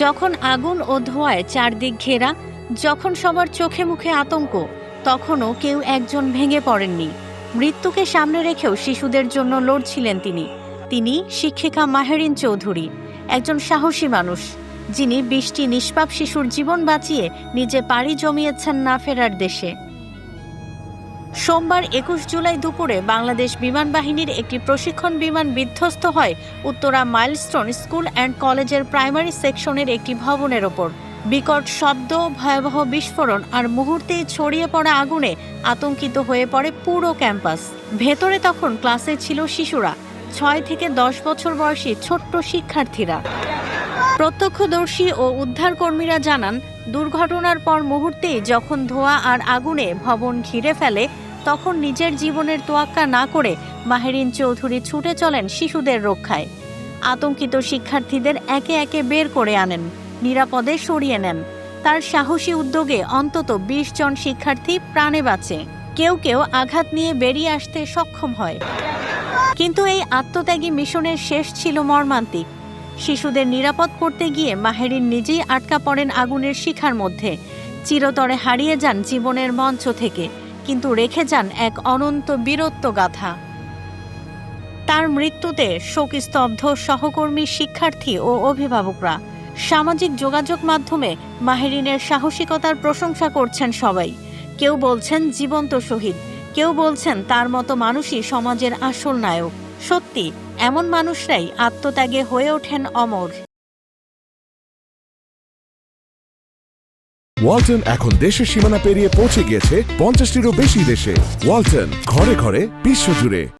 যখন আগুন ও ধোঁয়ায় চারদিক ঘেরা, যখন সবার চোখে মুখে আতঙ্ক, তখনও কেউ একজন ভেঙে পড়েননি। মৃত্যুকে সামনে রেখেও শিশুদের জন্য লড়ছিলেন তিনি। তিনি শিক্ষিকা মাহেরিন চৌধুরী, একজন সাহসী মানুষ, যিনি বৃষ্টি নিষ্পাপ শিশুর জীবন বাঁচিয়ে নিজে পাড়ি জমিয়েছেন না ফেরার দেশে। সোমবার একুশ জুলাই দুপুরে বাংলাদেশ বিমান বাহিনীর একটি প্রশিক্ষণ বিমান বিধ্বস্ত হয় উত্তরা মাইলস্টোন স্কুল অ্যান্ড কলেজের প্রাইমারি সেকশনের একটি ভবনের ওপর। বিকট শব্দ, ভয়াবহ বিস্ফোরণ আর মুহূর্তেই ছড়িয়ে পড়া আগুনে আতঙ্কিত হয়ে পড়ে পুরো ক্যাম্পাস। ভেতরে তখন ক্লাসে ছিল শিশুরা, ছয় থেকে দশ বছর বয়সী ছোট্ট শিক্ষার্থীরা। প্রত্যক্ষদর্শী ও উদ্ধারকর্মীরা জানান, দুর্ঘটনার পর মুহূর্তেই যখন ধোঁয়া আর আগুনে ভবন ঘিরে ফেলে, তখন নিজের জীবনের তোয়াক্কা না করে মাহেরিন চৌধুরী ছুটে চলেন শিশুদের রক্ষায়। আতঙ্কিত শিক্ষার্থীদের একে একে বের করে আনেন, নিরাপদে সরিয়ে নেন। তার সাহসী উদ্যোগে অন্তত বিশ জন শিক্ষার্থী প্রাণে বাঁচে। কেউ কেউ আঘাত নিয়ে বেরিয়ে আসতে সক্ষম হয়। কিন্তু এই আত্মত্যাগী মিশনের শেষ ছিল মর্মান্তিক। শিশুদের নিরাপদ করতে গিয়ে মাহেরিন নিজেই আটকা পড়েন আগুনের শিখার মধ্যে। চিরতরে হারিয়ে যান জীবনের মঞ্চ থেকে, কিন্তু রেখে যান এক অনন্ত বীরত্ব গাথা। তার মৃত্যুতে শোকস্তব্ধ সহকর্মী শিক্ষার্থী ও অভিভাবকরা সামাজিক যোগাযোগ মাধ্যমে মাহেরিনের সাহসিকতার প্রশংসা করছেন সবাই। কেউ বলছেন জীবন্ত শহীদ, কেউ বলছেন তার মতো মানুষই সমাজের আসল নায়ক। সত্যি, এমন মানুষরাই আত্মত্যাগে হয়ে ওঠেন অমর। ওয়ালটন এখন দেশের সীমানা পেরিয়ে পৌঁছে গিয়েছে পঞ্চাশটিরও বেশি দেশে। ওয়ালটন, ঘরে ঘরে, বিশ্বজুড়ে।